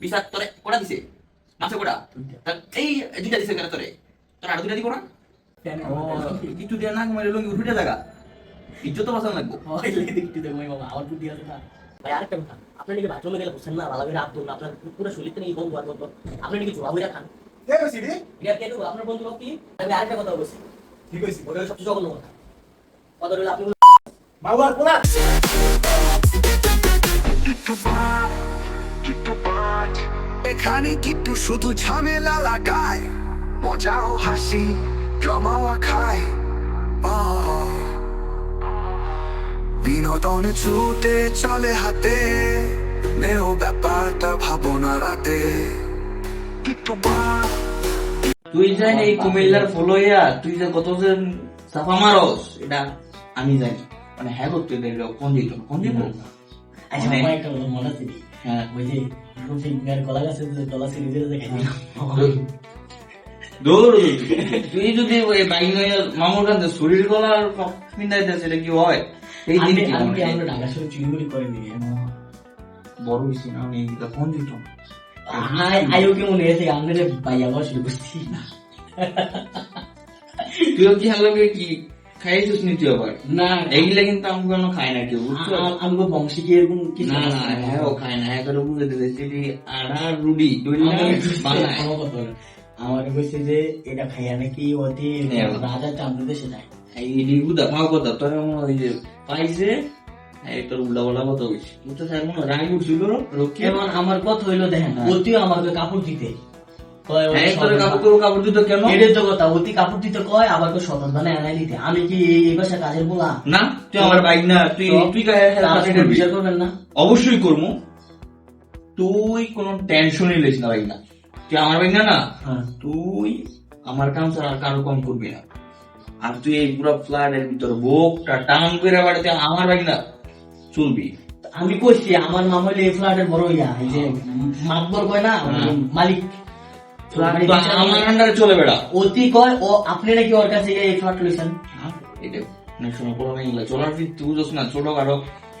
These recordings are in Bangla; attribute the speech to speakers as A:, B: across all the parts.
A: বিচার তোরে কোটা দিছে? মাছে কোটা? এই দুইটা দিছে কেন তোরে? তোর আরও দুইটা দিব না? ও কিছু দিয়ে না কমাইলে লঙ্গি উঠে জায়গা ইজ্জত তো বাঁচানো লাগবো।
B: দেখতে দেবো বাবা আমার বুদ্ধি আছে না। ভাই আরেকটা কথা। আপনি নাকি বাথরুমে গেলে বুঝছেন না ভালো করে হাত ধরুন আপনার পুরো শরীরটা নাকি বন্ধু আর বন্ধু আপনি নাকি জোড়া বইরা খান।
C: কে কইছি রে?
B: এটা কে আপনার বন্ধু কি? আমি আরেকটা কথা বলছি।
C: কি কইছি?
B: ওটা সবচেয়ে জঘন্য কথা। কথা হলো আপনি
C: মাওয়ার পোলা
D: এখানে কিন্তু শুধু ঝামেলা লাগায়। মজাও হাসি জমাওয়া খায়। বিনোদনে ছুটে চলে হাতে নেও ব্যাপারটা ভাবনা রাতে। কিন্তু
A: তুই জানি এই কুমিল্লার ফলোয়া তুই যে কত যে সাফা মারস এটা আমি জানি। মানে হ্যাঁ করতে কোন দিত কোন দিত
B: আচ্ছা
A: হ্যাঁ
B: ওই যে কলা গাছে যে কলা
A: দূর তুই যদি ওই বাইক নিয়ে মামুর কাছে শরীর গলার পিন্দাইতে সেটা কি হয়? এই দিন কি
B: আমি কি? আমরা ঢাকা শহরে চুরি করিনি
A: বড় হয়েছি না আমি এটা কোন দিত
B: আই আইও কি মনে হয়েছে আমাদের ভাইয়া বস বুঝছি না
A: তুইও কি হালকে কি? খাইছিস নি তুই আবার?
B: না।
A: এইগুলা কিন্তু আমি কোনো খাই না কেউ বুঝছ?
B: বংশী কি এরকম কিছু
A: না না হ্যাঁ ও খায় না হ্যাঁ করে বুঝে দিতে চিনি আড়া রুডি বানায়।
B: আমার কইছে যে এটা খাইয়া নাকি অতি
A: হ্যাঁ।
B: রাজা চান্দ দেশে যায়।
A: এই কথা। তোর মনে হয় যে পাইছে? তোর উল্টা বলা কথা হইছে বুঝতে স্যার মনে হয় রাগ উঠছিল।
B: আমার কথা হইল দেখেন।
A: হ্যাঁ।
B: অতিও আমাকে কাপড় দিতে। কয় ওই
A: এই তোর কাপড় কাপড় দিত কেন?
B: এটাই তো কথা অতি কাপড় দিতে কয় আবার তো সদর দানে এনে আমি কি এই এই কাজের বলা
A: না তুই আমার বাইক না তুই তুই কাজ
B: বিচার করবেন না।
A: অবশ্যই করব। তুই কোনো টেনশনই লিস না বাইক না। তুই আমার বাইক না না?
B: হ্যাঁ।
A: তুই আমার কাম ছাড়া আর কারও কম করবি না। আর তুই এই পুরো ফ্ল্যাটের ভিতর বোকটা টান করে বাড়িতে আমার বাইক না চলবি।
B: আমি কইছি আমার মামা হইলে এই ফ্ল্যাটের বড় ইয়া এই যে মাতবর কয় না
A: হ্যাঁ।
B: মালিক।
A: আমার আন্ডারে চলে বেড়া।
B: অতি কয় ও আপনি নাকি ওর কাছে গিয়ে এই ফ্ল্যাট লইছেন
A: এটা অনেক সময় বড় নেই চলার ফির তুই বুঝছ না ছোট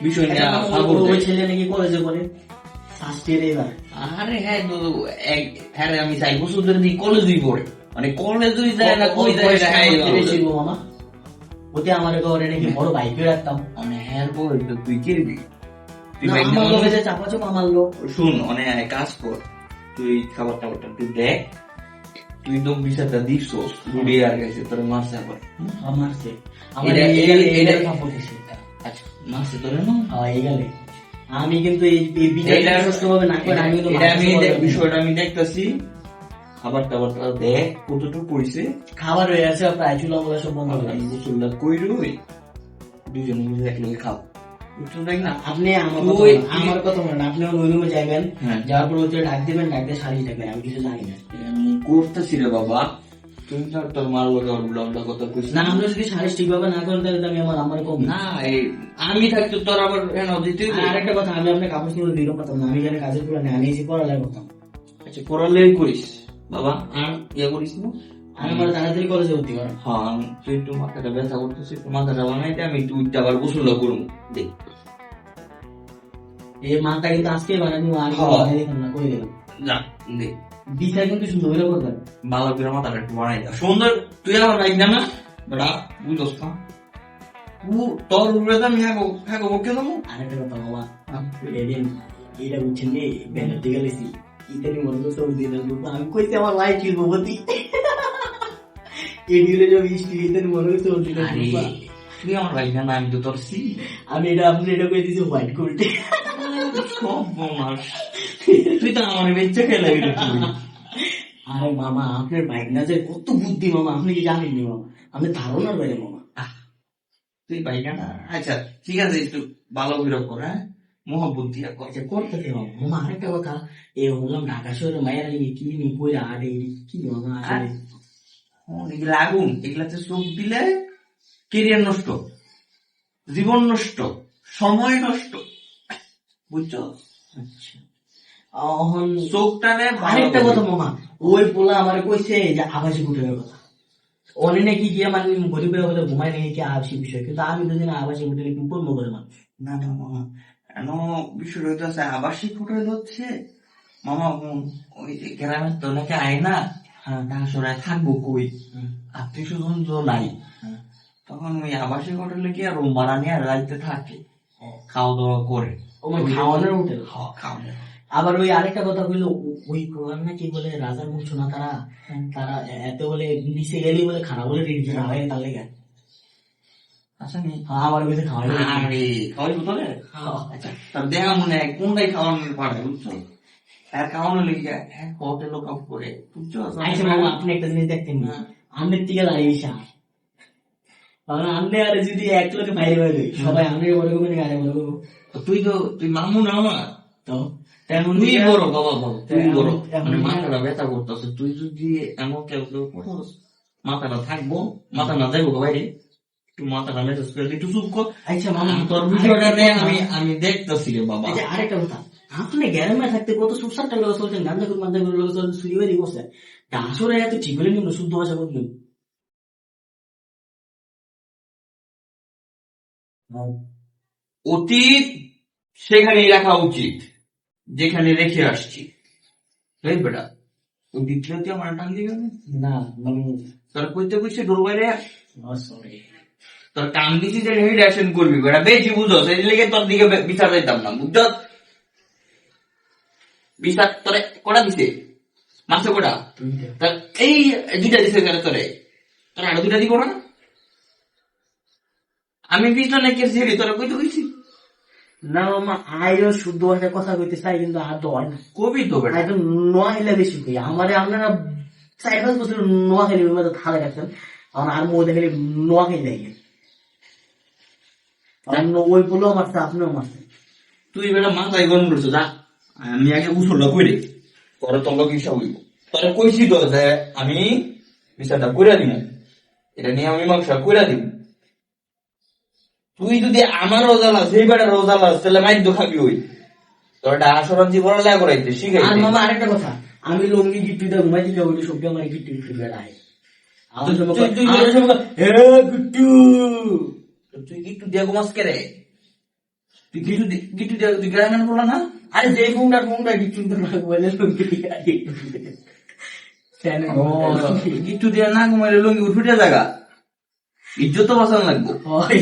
A: বিষয় নিয়ে
B: একটা কথা
A: ফাগল
B: বলব, ওই ছেলে নাকি কলেজে পড়ে। ফার্স্ট ইয়ারে এবার।
A: আরে হ্যাঁ তো এক হ্যাঁ আমি চার বছর ধরে দিই কলেজই পড়ে। মানে কলেজই যায় না কই যায়
B: মামা ওতে আমার ঘরে নাকি বড় বাইকে রাখতাম।
A: মানে হ্যাঁ বল তুই কে দিবি তুই বাইক
B: আমার
A: না-
B: লোকে।
A: শুন অনেক কাজ কর। তুই খাবার টাবারটা তুই দেখ। তুই তো বিষয়টা দিস রুডি আর গেছে তোর মাসে আবার।
B: আমার সে আমার
A: এটা- আচ্ছা মাসে তোর না?
B: হ্যাঁ এই গেলে। আমি কিন্তু এই এই বিচার
A: এটা-
B: না করে আমি
A: এটা আমি বিষয়টা আমি দেখতেছি। খাবার টাবারটা দেখ কতটুকু পড়ছে।
B: খাবার হয়ে আছে প্রায় চুলা সব বন্ধ হয়ে গেছে।
A: গোসলটা দুজন মিলে একলগে না
B: আপনি আমার কথা বলেন, আমার কথা বলেন আপনি ওই রুমে যাবেন
A: হ্যাঁ।
B: যাওয়ার পর ওদের ডাক দিবেন ডাক দিয়ে শাড়ি থাকবেন আমি কিছু জানি না।
A: আমি করতেছি রে বাবা। তুমি তো তোর মার লোকে উল্টা উল্টা কথা কইছিস
B: না। আমরা যদি শাড়ি ঠিকভাবে না করেন তাহলে আমি আমার আমার কম
A: না। এই আমি থাকতো তোর আবার কেন দিতে
B: আর একটা কথা আমি আপনার কাপড় চোপড় দিতে পারতাম না আমি এখানে কাজের পুরো আমি এসে পড়ালেখা করতাম।
A: আচ্ছা পড়ালে করিস বাবা। আর ইয়ে করিস না।
B: আমি আমার তাড়াতাড়ি কলেজে ভর্তি করাম
A: হ্যাঁ আমি একটু মাথাটা ব্যথা করতেছিস একটু মাথাটা বানাইতে আমি একটু উঠতে আবার গোসলটা করব। দেখ
B: এই মাটা কিন্তু আজকে বানাই দিব আমি
A: হ্যাঁ।
B: বানাই দিতাম না করে দিলাম
A: যা দেখ
B: বিচার কিন্তু সুন্দর করে করবেন
A: ভালো করে মাথাটা একটু বানাই দা। সুন্দর তুই আমার বাইক না না? বেড়া বুঝোস না তুই তোর উপরে তো আমি হ্যাঁ হ্যাঁ বকে দেবো।
B: আরেকটা কথা বাবা এদিন এইটা বুঝছেন যে ব্যানার দিকে গেছি ইতালি মনে তো সব দিন আমি কইতে আমার ভাই কি ভবতি এই দিলে যে বৃষ্টি ইতালি মনে হচ্ছে ওর দিকে
A: আরে তুই আমার বাইক না আমি তো তোর সি।
B: আমি এটা আপনি এটা কই দিছি হোয়াইট কোল্টে
A: সব বোমাস তুই তো আমার বেচ্চা খেয়ে লাগে রে তুই।
B: আরে মামা আপনার বাইক না যে কত বুদ্ধি মামা আপনি কি জানেন নি মামা? আমি ধারণার বাইরে মামা।
A: তুই বাইক না আচ্ছা ঠিক আছে একটু ভালো করে কর হ্যাঁ? মহাবুদ্ধি দিয়া কর
B: আচ্ছা করতেছে মামা। মামা আরেকটা কথা এই বললাম ঢাকা শহরে মায়ের নিয়ে কি নি কইরা আরে কি মামা আসলে?
A: এগুলা আগুন এগুলাতে চোখ দিলে কেরিয়ার নষ্ট জীবন নষ্ট সময় নষ্ট। বুঝছ?
B: আচ্ছা। অহন
A: চোখটারে
B: আরেকটা কথা মামা ওই পোলা আমার কইছে যে আবাসিক হোটেলের কথা নাকি গিয়ে মানে গরিবের কথা ঘুমায় নাকি কি আবাসিক বিষয়। কিন্তু আমি তো জানি আবাসিক হোটেলে কি করব করে মানুষ।
A: না না মামা কেন বিষয় হইতেছে আবাসিক হোটেল হচ্ছে মামা ওই যে গ্রামের তো নাকি আয় না ডাকসরায় থাকব কই আত্মীয় স্বজন তো নাই। তখন ওই আবাসিক হোটেলে গিয়ে রুম ভাড়া নিয়ে রাইতে থাকে খাওয়া দাওয়া করে
B: ও মানে খাওয়ানোর হোটেল
A: হ্যাঁ, খাওয়ানো
B: আবার ওই আরেকটা কথা ও- ওই না কি বলে রাজার বংশ না তারা? তারা এত বলে নিচে গেলেই বলে খানা বলে রেডি করা হয় তার লেগে।
A: আচ্ছা নি
B: হ্যাঁ, আমার কাছে খাওয়া
A: আরে খাওয়াই বোতলে? আচ্ছা। তার দেখা মনে হয় কোনটাই খাওয়ানোর পারে বুঝছ? আর খাওয়ানো লেগে হ্যাঁ হোটেল কাপ করে?
B: আইসা মামা আপনি একটা জিনিস দেখতেন
A: হ্যাঁ।
B: দাঁড়িয়ে কারণ আর যদি এক লোকে বাইরে বাইরে সবাই আন্নে বড় করবে না বড়
A: তুই তো তুই মামু না আমার?
B: তো?
A: তুই বড় বাবা বাবা তুই
B: এখন-
A: বড়
B: এখন-
A: মানে মাথাটা ব্যথা করতেছে। তুই যদি এমন কেউ কেউ করস মাথাটা থাকব মাথা না যাইবো বাইরে মাথাটা মেসেজ করে একটু চুপ কর।
B: আচ্ছা মামা
A: তোর ভিডিওটা আমি আমি দেখতেছি বাবা।
B: আচ্ছা আরেকটা কথা। আপনি গ্যারামে থাকতে কত সুসার টাকা চলছেন গান্ধা করে মান্ধা করে লোক চলছেন বাড়ি বসে আসলে এত ঠিক বলে নিন শুদ্ধ ভাষা বলবেন
A: অতীত সেখানেই রাখা উচিত যেখানে রেখে আসছি বেটা ওই দ্বিতীয়তে আমার টান দিবে না? তোর কইতে কইছে ডোর বাইরে
B: সরি
A: তোর কাম দিছি যে হেড অ্যাকশন করবি বেটা বেশি বুঝো সেই লেগে তোর দিকে বিচার দিতাম না বুঝছ বিচার তোরে কটা দিছে? মাসে কটা? তা এই দুইটা দিছে কেন তোরে। তোর আরও দুইটা দিব না? আমি বিষ্ণু নাকি ছেড়ে তোরা কইতে কইছি
B: না মামা আইও শুদ্ধ ভাষায় কথা কইতে চাই কিন্তু আর তো হয় না।
A: কবি তো বেটা।
B: একদম নোয়া বেশি কই। আমারে আপনারা চার পাঁচ বছর নোয়া খেলে মধ্যে থালে রাখছেন আমার আর মধ্যে খেলে নোয়া খেলে গেছে ওই বলেও মারছে আপনিও মারছেন।
A: তুই বেটা মাথায় গরম করছ যা। আমি আগে উসলটা কইরে পরে তোর লোক হিসাব হইব? তোরে কইছি তো যে আমি বিচারটা কইরা দিব এটা নিয়ে আমি মাংস কইরা দিব তুই যদি আমার রোজালা সেই বেটা রোজালা তাহলে মাইর তো খাবি ওই। তোর এটা আসরান জীবন লাগা করাইতে শিখাই
B: আর মামা আরেকটা কথা আমি লঙ্গি গিট্টুতে ঘুমাই দিতে বলি সবজি আমার গিট্টু গিট্টু বেড়ায়।
A: তুই-
B: গুট্টু!
A: তুই গিট্টু দিয়া ঘুমাস কে রে? তুই গিট্টু দি- গিট্টু দিয়া তুই গ্রামের বলা না?
B: আরে যে ফোনটা ফোনটা গিট্টু তো না বলে লঙ্গি দিয়া গিট্টু কেন
A: গিট্টু দিয়া না ঘুমাইলে লঙ্গি ফুটে জায়গা ইজ্জত তো বাঁচানো লাগবো।
B: ওই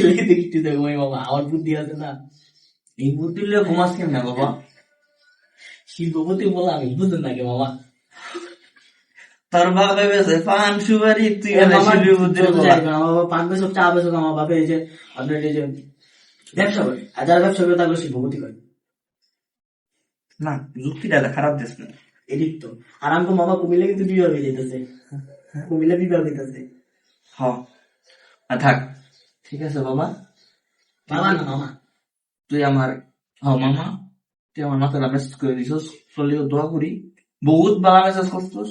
B: দেখো বাবা আমার বুদ্ধি আছে না।
A: এই বুদ্ধি লিয়ে ঘুমাস কেন না বাবা?
B: শিল্পপতি বলা আমি নাকি
A: তোর বাবা ভেবেছে পান সুপারি তুই
B: এ মামা
A: শিল্পী বুদ্ধি
B: যত যাই হোক, আমার বাবা পাঁচ বছর চা বছর আমার বাপে এই যে আপনার এই যে ব্যবসা করে। আর যারা ব্যবসা করে শিল্পপতি করে।
A: না যুক্তিটা খারাপ দিস না।
B: এদিক তো। আর আমাকে মামা কুমিল্লা কিন্তু বিবাহ হয়ে যেতেছে কুমিল্লা বিবাহ
A: হ। থাক। ঠিক আছে বাবা
B: মামা না মামা।
A: তুই আমার হ মামা। তুই আমার মাথাটা মেসেজ করে দিছস। চলিও দোয়া করি। বহুত বালা মেসেজ করছস।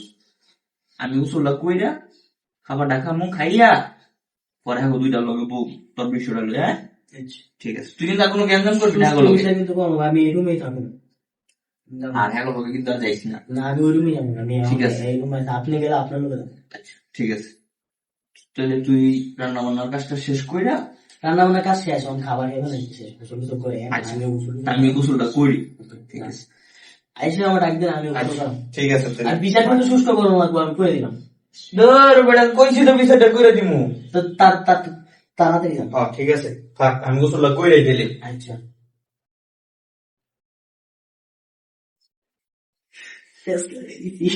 A: আমি উসুল্লা কইরা খাবার ডাকা মুখ খাইয়া পরে হাগো দুইটা লগে বউ তোর বিষয়টা লগে হ্যাঁ? ঠিক আছে। তুই কিন্তু আর কোনো জ্ঞান করবি না
B: আমি রুমেই থাকব
A: আর হাগো লগে কিন্তু আর যাইস না।
B: না আমি ওই যাব না আমি
A: ঠিক আছে।
B: আপনি গেলে আপনার লোকে
A: ঠিক আছে। তাহলে তুই রান্না বান্নার কাজটা শেষ কইরা
B: রান্না বান্নার কাজ শেষ এখন খাবার খেয়ে না শেষ গোসল টোসল করে। আমি গোসল
A: আমি গোসলটা করি। ঠিক আছে।
B: আইসে আমার আমি।
A: ঠিক আছে
B: আর বিচার কিন্তু সুস্থ করব লাগবো আমি করে দিলাম।
A: ধর বেটা কইছি তো বিষয়টা করে দিমু।
B: তো তার তাড়াতাড়ি যান।
A: হ্যাঁ ঠিক আছে। থাক আমি গোসলটা কইরাই দিলে।
B: আচ্ছা। শেষ করে দিছি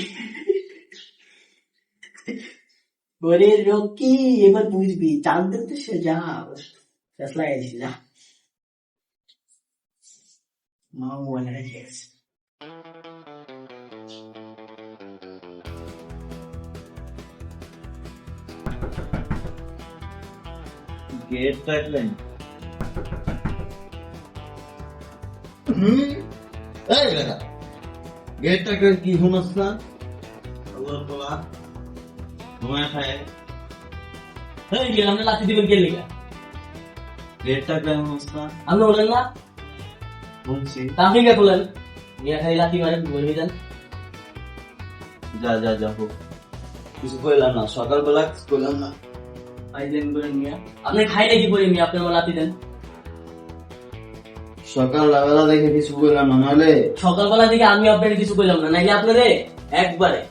B: ওরে রকি এবার বুঝবি চাঁদের তো সে যা লাগাই দিছি যা। মা মোবাইল রেখে গেছে।
A: গেট কাটলেন
E: এই বেটা। গেটটা কি শুনস না বলা। ঘুমায় খায়।
B: এই যে আমরা লাঠি দিবেন কে লিখা
E: গেটটা করে শুনস না
B: আপনি বলেন না?
E: শুনছি।
B: তা কে বলেন? নিয়ে খাই লাঠি মারেন দেন
E: যা যা যা হোক। কিছু কইলাম না সকালবেলা কইলাম না।
B: আইলেন নিয়ে। আপনি খাইলে কি করে নিয়ে আপনি আমার লাঠি দেন।
E: সকাল বেলা দেখে কিছু না নাহলে
B: সকালবেলা থেকে আমি আপনার কিছু না নাকি আপনারে একবারে।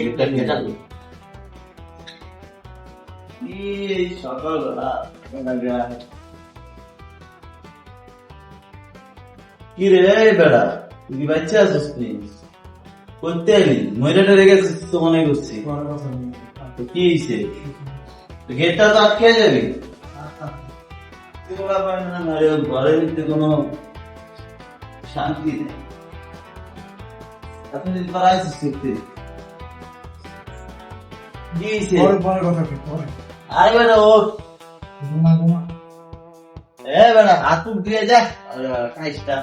E: এটা কি? সকালবেলা রে বেড়া তুই বাচ্চা প্লিজ করতে আলি ময়রাটা রেখে তো মনে করছি। তো কি হয়েছে গেটটা তো আটকে যাবে। তোরা পারে না আরে ঘরের ভিতরে কোনো শান্তি নেই। আপনি যদি পারা আছিস করতে কি হয়েছে
C: পরে পরে কথা কি? পরে
E: আরে বেটা ও।
C: ঘুমা ঘুমা।
E: এ বেটা হাত দিয়ে যা। আরে কাইসটা।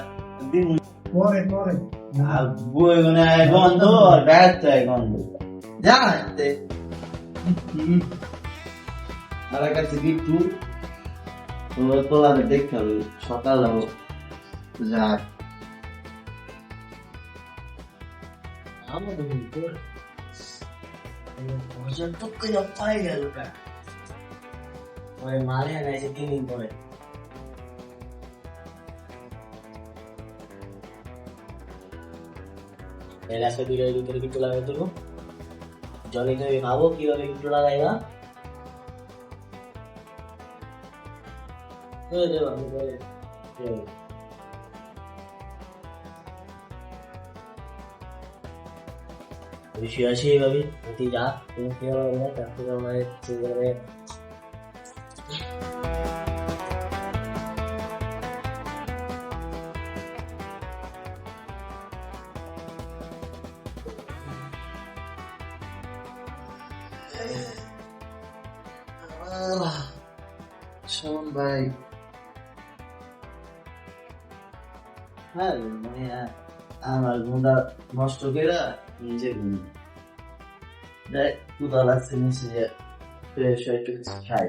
E: দিন
C: পরে পরে।
E: আর বই মানে গন্ধ গন্ধ। যা তে আর কাছে বিট্টু তো তোলাকে দেখতে হবে। সকাল যা
B: আমাদের ভোজন তো করে পাই গেল কা ওই মারে না যে তিন পরে। এর আজকে দুটো ভিতরে কিছু লাগাই জলে তুমি ভাবো কীভাবে কিছু লাগাই না। বেশি আসি এইভাবে তুই যা তারপরে আমার
E: নষ্ট নিজে ঘুম দেখ কুদা লাগছে নিচে যে ফ্রেশ একটু কিছু খাই।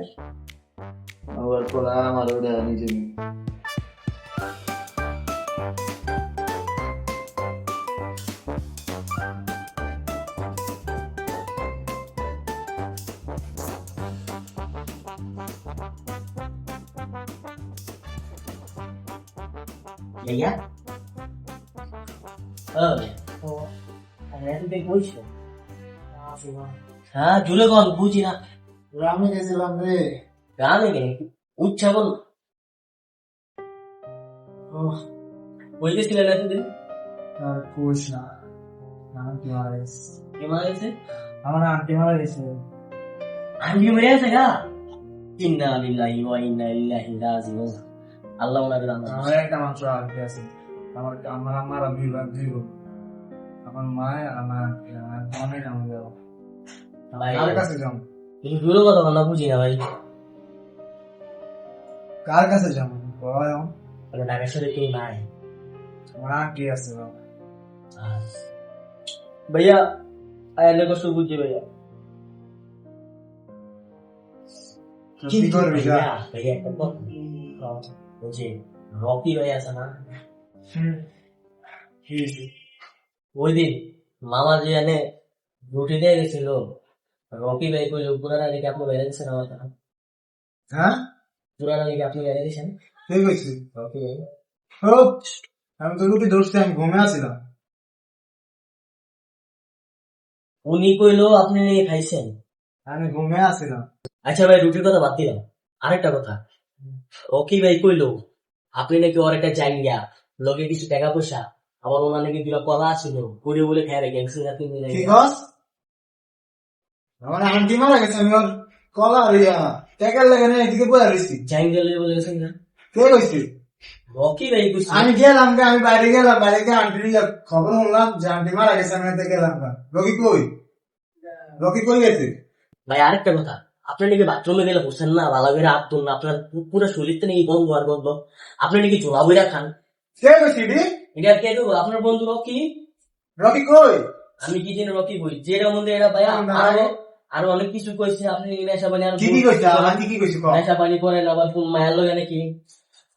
E: আবার পরে আমার ওটা নিজে ঘুম।
B: ভাইয়া? ও আমি এতদিন বলছি হ্যাঁ জুলে কন বুঝি না
C: গ্রামে গেছিলাম রে
B: গ্রামে গে উচ্ছা বল বলতেছিলেন এতদিন
C: আর কোষ না আন্টি মারা গেছে
B: কে মারা গেছে
C: আমার আন্টি মারা গেছে
B: আন্টি মেরে গেছে গা ইন্না লিল্লাহি ওয়া ইন্না ইলাইহি রাজিউন আল্লাহ ওনাদের আমার
C: আমার একটা মাত্র আন্টি আছে আমার আমার আমার বোন। আমার মা আর আমার আন্টি আমার মনে যাবো যাবো
B: ভাই
C: কার কাছে যাবো
B: তুমি দূরে কথা বল না বুঝি না ভাই
C: কার কাছে যাবো বলো
B: বলে ঢাকা শহরে কেউ নাই
C: আমার আন্টি আছে বাবা
B: भैया आया कष्ट बुझे भैया
C: তো কি করবি যা
B: भैया भैया একটা কথা বলছি রকি ওই দিন মামা যে এনে রুটি দিয়ে গেছিল। রকি ভাই কইল পুরানা দিকে আপনি বেড়ে দিচ্ছেন আমার কথা
C: হ্যাঁ
B: পুরানা দিকে আপনি বেড়ে দিচ্ছেন
C: কে কইছি?
B: রকি ভাই।
C: আমি তো রুটি ধরছি আমি ঘুমে আছিলাম।
B: উনি কইলো আপনি নিয়ে খাইছেন?
C: আমি ঘুমে আছিলাম।
B: আচ্ছা ভাই রুটির কথা বাদ দিলাম। আরেকটা কথা। রকি ভাই কইলো আপনি নাকি ওর একটা জায়গা লগে কিছু টাকা পয়সা আবার ওনার নাকি দুটা কলা ছিল করে বলে খাই রেখে যাবেন।
C: আমার আন্টি মারা গেছে? আমি ওর কলা রিয়া টাকার লাগে না এদিকে বলে
B: জাইঙ্গেল বলে গেছেন না?
C: কে কইছি?
B: রকি ভাই কইছে।
C: আমি গেলাম গে, আমি বাইরে গেলাম বাইরে গিয়ে আন্টির খবর শুনলাম যে আন্টি মারা গেছে আমি এতে গেলাম গা। রকি কই? রকি কই গেছে?
B: ভাই আরেকটা কথা। আপনি নাকি বাথরুমে গেলে বসেন না ভালো করে আত্মন না। আপনার পুরো শরীরতে নাকি গন্ধ আর গন্ধ। আপনি নাকি ঝোলা বইরা খান।
C: কে কইছি
B: এটা কে দেবো? আপনার বন্ধু রকি?
C: রকি কই?
B: আমি কি জানি রকি বই যেটা মধ্যে এটা ভাই আরও আরও অনেক কিছু কইছে। আপনি নেশা পানি আর
C: কি কি কইছে? আমি কি কইছি
B: নেশা পানি করেন আবার কোন মায়ের লোক নাকি?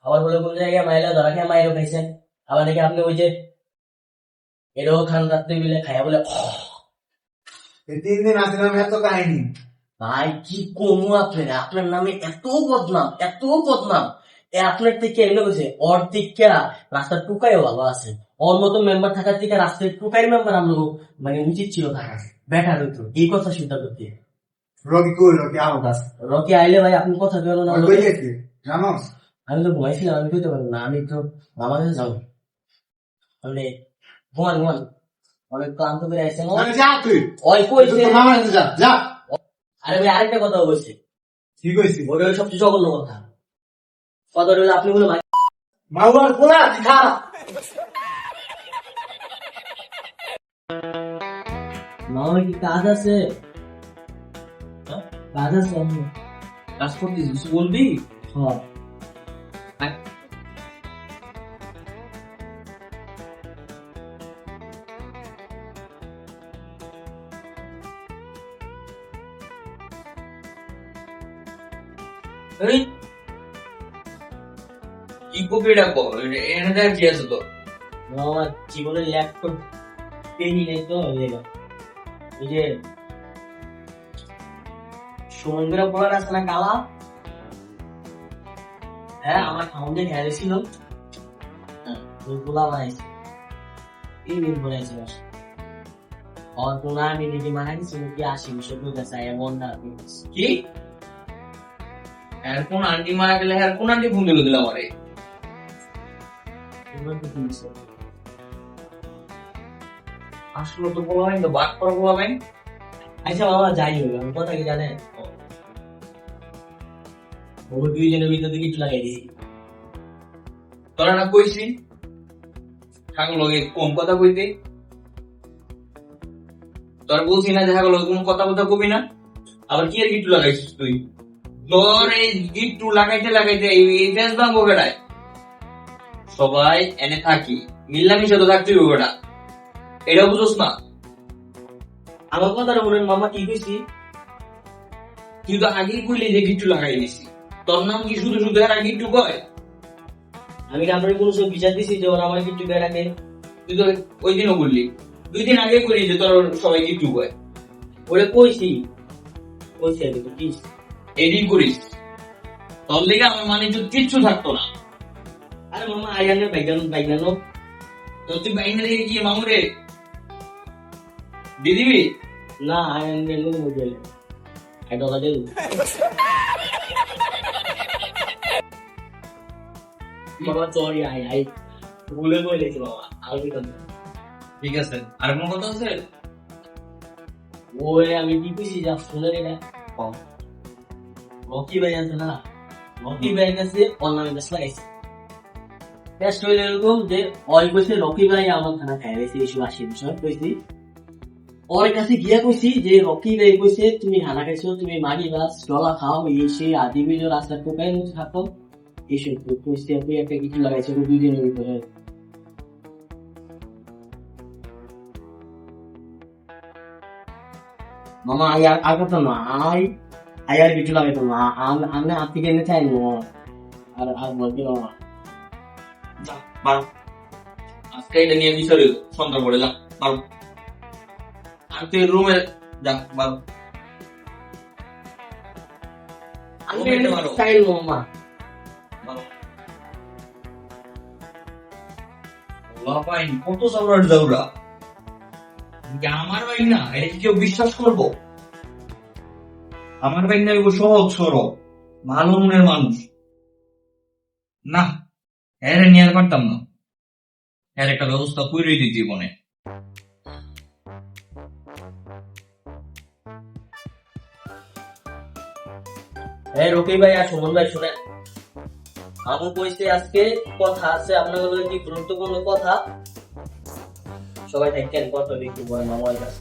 B: আবার বলে কোন জায়গায় মায়েরা ধরা খেয়ে মায়েরও খাইছেন আবার নাকি আপনি ওই যে এটাও খান রাত্রে মিলে খাইয়া বলে
C: তিন দিন আসলাম এত কাহিনী।
B: ভাই কি কমু আপনার? আপনার নামে এত বদনাম এত বদনাম। আপনার থেকে এলো গেছে ওর থেকে রাস্তার টুকাইও ভালো আছে। ওর মতো মেম্বার থাকার থেকে রাস্তার টুকাই মেম্বার আমরা মানে উচিত ছিল থাকা। বেটার হইতো এই কথা
C: রকি কই রকি আমার কাছে
B: রকি আইলে ভাই আপনি কথা না
C: কই
B: আমি তো ঘুমাইছিলাম আমি কইতে পারব না আমি তো কাছে যাব। মানে ঘুমান ঘুমান। অনেক ক্লান্ত করে আসছে
C: আরে যা তুই।
B: ওই
C: মামার কাছে যা যা।
B: আরে ভাই আরেকটা কথা বলছি।
C: কি কইছি
B: ওটা সবচেয়ে জঘন্য কথা। কথা হলো আপনি বলে ভাই
C: মাউয়ার পোলা খা
B: মামার কি কাজ আছে হ্যাঁ? কাজ আছে আমার।
A: কাজ করতেছিস কিছু বলবি
B: হ্যাঁ।
A: এই ইকোকে ডাকো এনে কি আছে তো।
B: আমার জীবনে ল্যাপটপ পেনি নেই তো লেগা এই যে সমুদ্র পড়ার আছে না কালা? হ্যাঁ আমার সামনে ঘেরে ছিল। হ্যাঁ, গোলা বানাইছে। এই দিন বানাইছে অল্পনা মিনিটি মারা গেছিল কি আশি বছর লোক এমন না
A: কি? কোন আন্টি মারা গেলে এরকম আন্টি ভুলে দিলাম আরে আসলো তো বলা নাই তো করা বলা নাই
B: আচ্ছা বাবা, যাই কথা কি জানেন? ও ভিতর একটু লাগাই
A: তোরা না কইছি? লগে কম কথা কইতে। তোর বলছি না দেখা গেল কোন কথা কথা কবি না। আবার কি আর গিট্টু লাগাইছিস তুই? তোর এই গিট্টু লাগাইতে লাগাইতে এই ফেস ভাঙবো বেড়ায় সবাই এনে থাকি। মিল্লামিশে তো থাকতে হবে বেড়া এটা বুঝোস না।
B: আমার কথাটা হয় মামা কি কইছি?
A: তুই তো আগেই কইলি যে গিট্টু লাগাই দিছি। তোর নাম কি শুধু শুধু এরা গিট্টু কয়?
B: আমি কি আপনার কোনো সব বিচার দিছি যে ওরা আমার কিছু গায়ে রাখে
A: তুই তো ওই দিনও বললি। দুই দিন আগে কইলি যে তোর সবাই গিট্টু কয়।
B: ওরে কইছি। কইছি আমি তো প্লিজ
A: এডিট করিস। তোর লেগে আমার মানে কিচ্ছু থাকতো না।
B: আরে মামা আয়ানের বাইগান বাইগানো
A: তো তুই রেখে গিয়ে মামুরে দিয়ে দিবি
B: না আয়ান গেলে মোবাইল আই ডলার দিল মামা সরি আই আই ভুলে কইলেছি মামা আর কি করব
A: ঠিক আছে আর কোনো কথা আছে
B: ওই আমি কি কইছি যা শুনে রে না রকি ভাই আছে না রকি ভাই কাছে অনলাইন লাগাইছে এরকম যে কইছে রকি ভাই আমার খানা খাই ইস্যু আসি বিষয় কইছি কাছে। গিয়া কইছি যে রকি ভাই কইছে তুমি খাইছো, তুমি ডলা খাও আদি থাকো। কইছি একটা কিছু দুই দিনের মামা আর আর না আই আর কিছু লাগাইতো না আমি আপনি কেন চাই আর আর বলতে মামা।
A: বারো আজকে এটা নিয়ে বিচারে সন্ধ্যা করে যা বারো আর তুই রুমে যা বারো কত আমার ভাই না এটা কি কেউ বিশ্বাস করব? আমার ভাই না সহজ সরব ভালো মনের মানুষ। না। এর নিয়ে পারতাম না। এর একটা ব্যবস্থা করে দিতে জীবনে
B: এই রকি ভাই আর সুমন ভাই শুনে আমার কইছে আজকে কথা আছে আপনাদের লগে কি গুরুত্বপূর্ণ কথা? সবাই থাকেন কথা দেখি বলেন আমার কাছে।